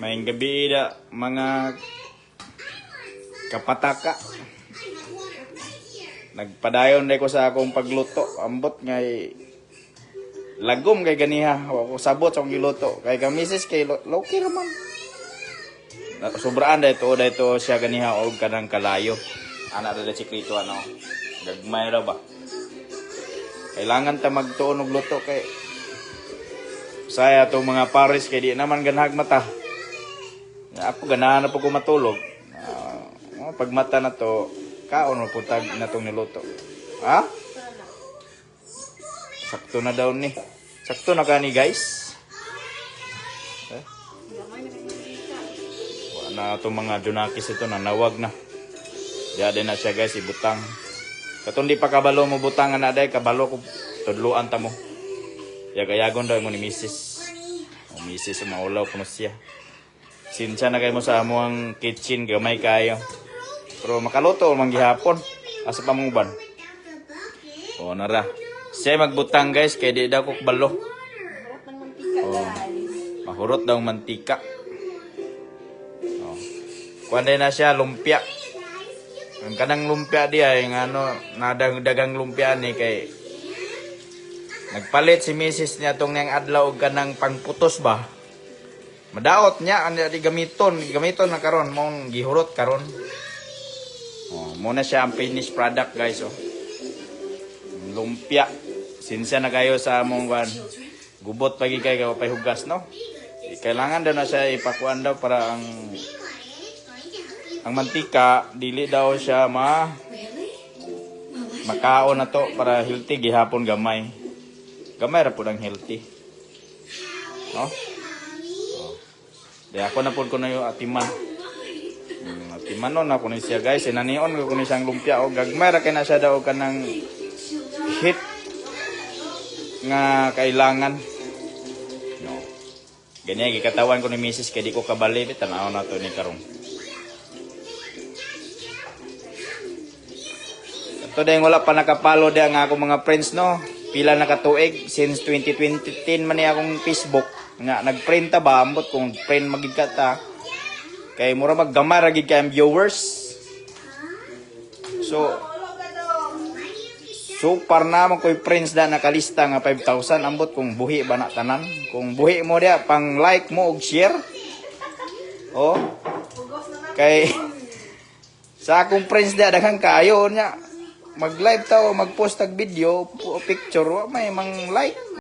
May gabi da mga kapataka. Nagpadayon day ko sa akong pagluto. Ambot ngay lagom kay ganiha. Wa ko sabot sa akong giluto. Kay kamisis kay lo- loki raman. Sobraan day to day to siya ganiha og kanang kalayo. Ana da sikrito ano. Gagmay ra ba? Kailangan ta magtuon og luto kay saya to mga pares kay di naman ganhag mata. Ako ganahan na po ko matulog. Ah, pag mata na to, kaon mo putag na tong niluto. Ha? Sakto na daw ni. Sakto na kani guys. Eh? Wala na itong mga junakis ito na nawag na. Diya din na siya guys, ibutang. Katong di pa kabalo mo butang na day, kabalo ko tudluan ta mo. Yagayagon daw mo ni Mrs. O Mrs. maulaw ko siya. Sinsya na kayo mo sa amuang kitchen, gamay kayo. Pero makaluto man gihapon. Asa pa mong ban? O nara. Siya magbutang guys, kay di daw ko balo. Guys. Mahurot daw mantika. O. Kuwanday na siya, lumpia. Ang kanang lumpia diya, yung ano, nadang dagang lumpia ni kay Nagpalit si misis niya tong niyang adlaw og kanang pangputos ba. Madaot niya ang gamiton, gamiton na karon mong gihurot karon. Oh, muna siya ang finished product guys oh. Lumpia. Sinsya na kayo sa among ban. Gubot pagi kay kayo pay hugas no. Kailangan daw na siya ipakuan daw para ang ang mantika dili daw siya ma makaon na to para healthy gihapon gamay. Gamay ra pud ang healthy. No? Di ako na pud ko na yung atiman. Hmm, atiman no na ko ni siya guys. Sinanion ko ni siyang lumpia o gagmay ra kay na siya daw kanang hit nga kailangan. No. Ganyan gikatawan ko ni Mrs. kay di ko kabali tanaw na to ni karong. Ito dahil wala pa nakapalo di ang ako mga friends no. Pila nakatuig since 2010 man akong Facebook. Nga nagprint ta ba ambot kung print magid ka ta. Kay mura maggamay ra gid kay viewers. So So par naman ko'y friends na nakalista nga 5,000 ambot kung buhi ba na tanan. Kung buhi mo dia pang like mo og share. Oh. Kay sa akong friends dia daghang kaayo niya mag-live ta o mag-post tag video, picture, wa may mang like.